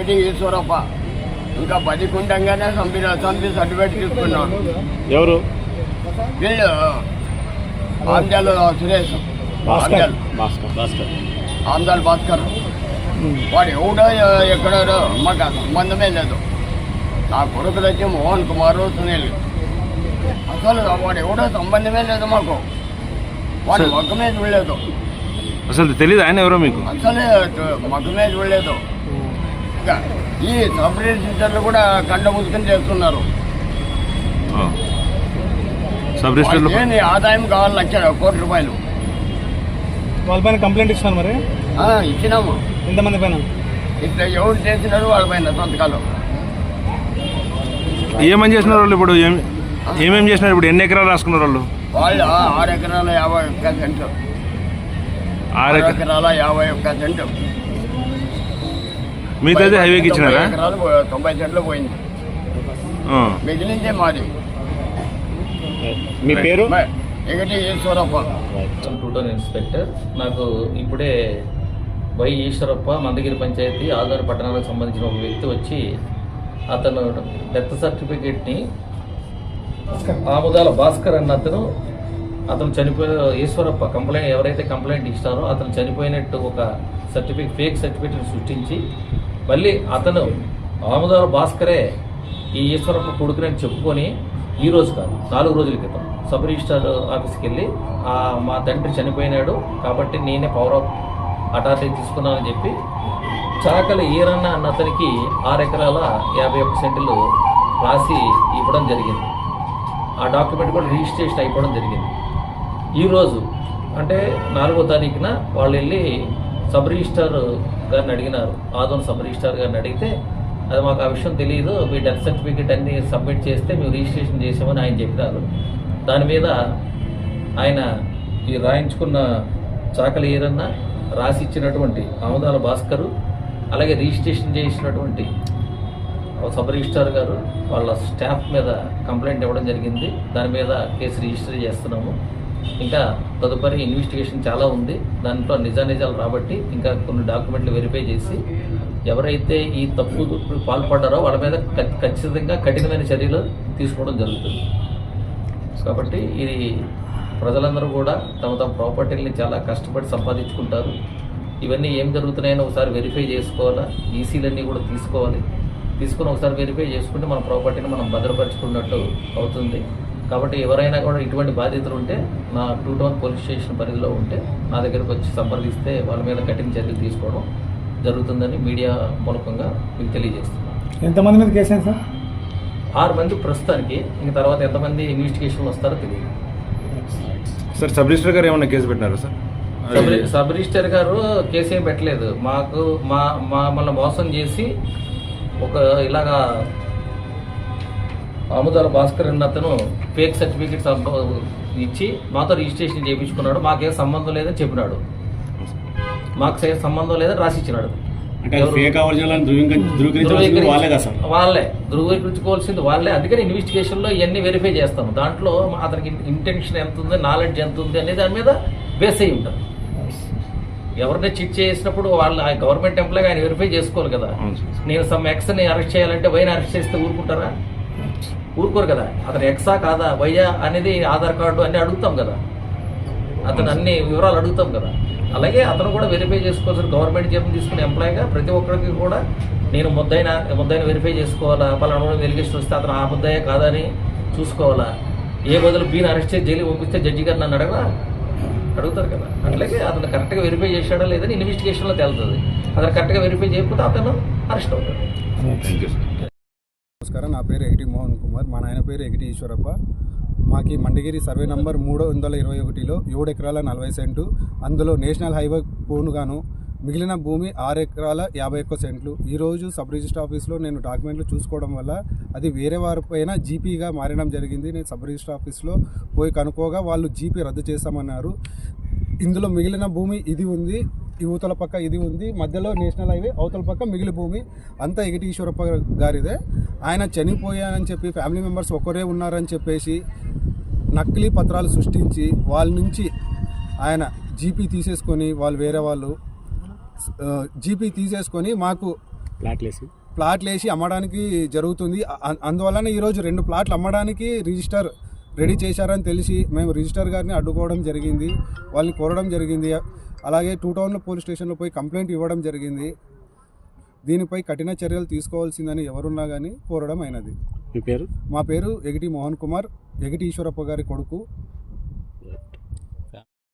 ఒకటి ఈశ్వరప్ప. ఇంకా బతికుండగానే చంపి చంపి సర్టిఫికేట్ తీసుకున్నాను. ఎవరు? వీళ్ళు ఆంధ్యాలు సురేష్. భాస్కర్. భాస్కర్ ఆంధ్రాలు భాస్కర్. వాడు ఎవడో ఎక్కడో మాకు సంబంధమే లేదు. నా కొడుకులు వచ్చి మోహన్ కుమార్ సునీల్. అసలు వాడు ఎవడో సంబంధమే లేదు మాకు. వాడు. మొక్కమే చూడలేదు. అసలు తెలియదు ఆయన ఎవరో మీకు? అసలే మొక్కమే చూడలేదు. ఈ సబ్ రిజిస్టర్లు కూడా కండ ముసుకొని చేస్తున్నారు. ఆ. సబ్ రిజిస్టర్లో వాళ్ళకి ఏంది ఆదాయం కావాలి లక్ష కోటి రూపాయలు. వాళ్ళపైన కంప్లైంట్ ఇచ్చినారు మరి? ఆ, ఇచ్చినాము. ఎంతమంది పైన? ఇట్లా ఎవరు చేసినారు వాళ్ళ పైన సంతకాలు. ఏమని చేసినారు వాళ్ళు ఇప్పుడు? ఏం ఏమేం చేసినారు ఇప్పుడు? ఎన్ని ఎకరాలు రాసుకున్నారు వాళ్ళు? వాళ్ళు ఆరు ఎకరాల యాభై ఒక్క సెంటు. ఆరు ఆరు ఎకరా ఎకరాల యాభై ఒక్క సెంటు. మిగతాది హైవేకి ఇచ్చినారా? తొంభై ఎకరాలు పో- తొంభై సెంట్లు పోయింది. ఆ. మిగిలిందే మాది. మీ పేరు? మ- ఎగటి ఈశ్వరప్ప టూటోన్ ఇన్స్పెక్టర్ నాకు ఇప్పుడే వై ఈశ్వరప్ప మందగిరి పంచాయతీ ఆధార్ పట్టణాలకు సంబంధించిన ఒక వ్యక్తి వచ్చి అతను డెత్ సర్టిఫికేట్ని ఆముదాల భాస్కర్ అన్న అతను అతను చనిపోయిన ఈశ్వరప్ప కంప్లైంట్ ఎవరైతే కంప్లైంట్ ఇస్తారో అతను చనిపోయినట్టు ఒక సర్టిఫికేట్ ఫేక్ సర్టిఫికేట్ సృష్టించి మళ్ళీ అతను ఆముదాల భాస్కరే ఈ ఈశ్వరప్ప కొడుకునని చెప్పుకొని ఈ రోజు కాదు నాలుగు రోజుల క్రితం సబ్ రిజిస్టార్ ఆఫీస్కి వెళ్ళి మా తండ్రి చనిపోయినాడు కాబట్టి నేనే పవర్ ఆఫ్ అటారిటీ తీసుకున్నానని చెప్పి చాకల ఈరన్న అన్న అతనికి ఆరు ఎకరాల యాభై ఒక్క సెంట్లు రాసి ఇవ్వడం జరిగింది. ఆ డాక్యుమెంట్ కూడా రిజిస్ట్రేషన్ అయిపోవడం జరిగింది. ఈరోజు అంటే నాలుగో తారీఖున వాళ్ళు వెళ్ళి సబ్ రిజిస్టార్ గారిని అడిగినారు. ఆదోన్ సబ్ రిజిస్టార్ గారిని అడిగితే అది మాకు ఆ విషయం తెలియదు మీ డెత్ సర్టిఫికేట్ అన్ని సబ్మిట్ చేస్తే మేము రిజిస్ట్రేషన్ చేసామని ఆయన చెప్పినారు. దాని మీద ఆయన ఈ రాయించుకున్న చాకలి ఏరన్న రాసి ఇచ్చినటువంటి ఆముదాల భాస్కరు అలాగే రిజిస్ట్రేషన్ చేసినటువంటి సబ్ రిజిస్ట్రార్ గారు వాళ్ళ స్టాఫ్ మీద కంప్లైంట్ ఇవ్వడం జరిగింది. దాని మీద కేసు రిజిస్టర్ చేస్తున్నాము. ఇంకా తదుపరి ఇన్వెస్టిగేషన్ చాలా ఉంది. దాంట్లో నిజానిజాలు రాబట్టి ఇంకా కొన్ని డాక్యుమెంట్లు వెరిఫై చేసి ఎవరైతే ఈ తప్పు పాల్పడ్డారో వాళ్ళ మీద ఖచ్చితంగా కఠినమైన చర్యలు తీసుకోవడం జరుగుతుంది. కాబట్టి ఇది ప్రజలందరూ కూడా తమ తమ ప్రాపర్టీలని చాలా కష్టపడి సంపాదించుకుంటారు. ఇవన్నీ ఏం జరుగుతున్నాయని ఒకసారి వెరిఫై చేసుకోవాలా? ఈసీలన్నీ కూడా తీసుకోవాలి. తీసుకుని ఒకసారి వెరిఫై చేసుకుంటే మన ప్రాపర్టీని మనం భద్రపరచుకున్నట్టు అవుతుంది. కాబట్టి ఎవరైనా కూడా ఇటువంటి బాధ్యతలు ఉంటే నా టూ టౌన్ పోలీస్ స్టేషన్ పరిధిలో ఉంటే నా దగ్గరకు వచ్చి సంప్రదిస్తే వాళ్ళ మీద కఠిన చర్యలు తీసుకోవడం జరుగుతుందని మీడియా మూలకంగా మీకు తెలియజేస్తున్నాను. ఎంతమంది మీద కేసు సార్? ఆరు మంది ప్రస్తుతానికి ఇంక తర్వాత ఎంతమంది ఇన్వెస్టిగేషన్లు వస్తారో తెలియదు. సార్ సబ్ రిజిస్టర్ గారు ఏమన్నా కేసు పెట్టినారా సార్? సబ్ రిజిస్టర్ గారు కేసు ఏం పెట్టలేదు. మాకు మా మమ్మల్ని మోసం చేసి ఒక ఇలాగా ఆముదాల భాస్కర్ అన్న అతను ఫేక్ సర్టిఫికేట్ ఇచ్చి మాతో రిజిస్ట్రేషన్ చేయించుకున్నాడు. మాకేం సంబంధం లేదని చెప్పినాడు. మాకు సంబంధం లేదని రాసిచ్చినాడు. వాళ్ళే ధృవీకరించుకోవాల్సింది వాళ్ళే. అందుకని ఇన్వెస్టిగేషన్లో ఇవన్నీ వెరిఫై చేస్తాము. దాంట్లో అతనికి ఇంటెన్షన్ ఎంత ఉంది నాలెడ్జ్ ఎంత ఉంది అనే దాని మీద బేస్ అయి ఉంటుంది ఎవరిని చిట్ చేసినప్పుడు వాళ్ళు ఆ గవర్నమెంట్ ఎంప్లాయ్ ఆయన వెరిఫై చేసుకోవాలి కదా. నేను సమ్ ఎక్స్ని అరెస్ట్ చేయాలంటే వైని అరెస్ట్ చేస్తే ఊరుకుంటారా? ఊరుకోరు కదా. అతను ఎక్సా కాదా వైయా అనేది ఆధార్ కార్డు అన్ని అడుగుతాం కదా. అతను అన్ని వివరాలు అడుగుతాం కదా. అలాగే అతను కూడా వెరిఫై చేసుకోవాల్సిన గవర్నమెంట్ జీతం తీసుకునే ఎంప్లాయీగా ప్రతి ఒక్కరికి కూడా నేను ముద్దైన ముద్దైన వెరిఫై చేసుకోవాలా? పలానా వెలిగేషన్ వస్తే అతను ఆ ముద్దయ్య కాదని చూసుకోవాలా? ఏ బదులు బీని అరెస్ట్ చేసి జైలు పంపిస్తే జడ్జి గారు నన్ను అడగరా? అడుగుతారు కదా. అట్లాగే అతను కరెక్ట్గా వెరిఫై చేశాడా లేదని ఇన్వెస్టిగేషన్లో తేలుతుంది. అతను కరెక్ట్గా వెరిఫై చేయకపోతే అతను అరెస్ట్ అవుతాడు. థ్యాంక్ యూ సార్ నమస్కారం నా పేరు ఎగిటి మోహన్ కుమార్. మా నాయన పేరు ఎగిటి ఈశ్వరప్ప. మాకి మండగిరి సర్వే నంబర్ మూడు వందల ఇరవై ఒకటిలో ఏడు ఎకరాల నలభై సెంటు అందులో నేషనల్ హైవే పోనుగాను మిగిలిన భూమి ఆరు ఎకరాల యాభై ఒక్క సెంట్లు. ఈరోజు సబ్ రిజిస్టర్ ఆఫీస్లో నేను డాక్యుమెంట్లు చూసుకోవడం వల్ల అది వేరే వారి పైన జీపీగా మారడం జరిగింది. నేను సబ్ రిజిస్టర్ ఆఫీస్లో పోయి కనుక్కోగా వాళ్ళు జీపీ రద్దు చేస్తామన్నారు. ఇందులో మిగిలిన భూమి ఇది ఉంది. ఈ ఊతల పక్క ఇది ఉంది మధ్యలో నేషనల్ హైవే అవతల పక్క మిగిలిన భూమి. అంతా ఎగిటి ఈశ్వరప్ప గారిదే. ఆయన చనిపోయానని చెప్పి ఫ్యామిలీ మెంబర్స్ ఒకరే ఉన్నారని చెప్పేసి నకిలీ పత్రాలు సృష్టించి వాళ్ళ నుంచి ఆయన జీపీ తీసేసుకొని వాళ్ళు వేరే వాళ్ళు జీపీ తీసేసుకొని మాకు ప్లాట్లు వేసి ప్లాట్లు వేసి అమ్మడానికి జరుగుతుంది. అందువలన ఈరోజు రెండు ప్లాట్లు అమ్మడానికి రిజిస్టర్ రెడీ చేశారని తెలిసి మేము రిజిస్టర్ గారిని అడ్డుకోవడం జరిగింది. వాళ్ళని కోరడం జరిగింది. అలాగే టూ టౌన్లో పోలీస్ స్టేషన్లో పోయి కంప్లైంట్ ఇవ్వడం జరిగింది. దీనిపై కఠిన చర్యలు తీసుకోవాల్సిందని ఎవరున్నా కానీ కోరడం అయినది. మీ పేరు? మా పేరు ఎగిటి మోహన్ కుమార్ ఎగిటి ఈశ్వరప్ప గారి కొడుకు.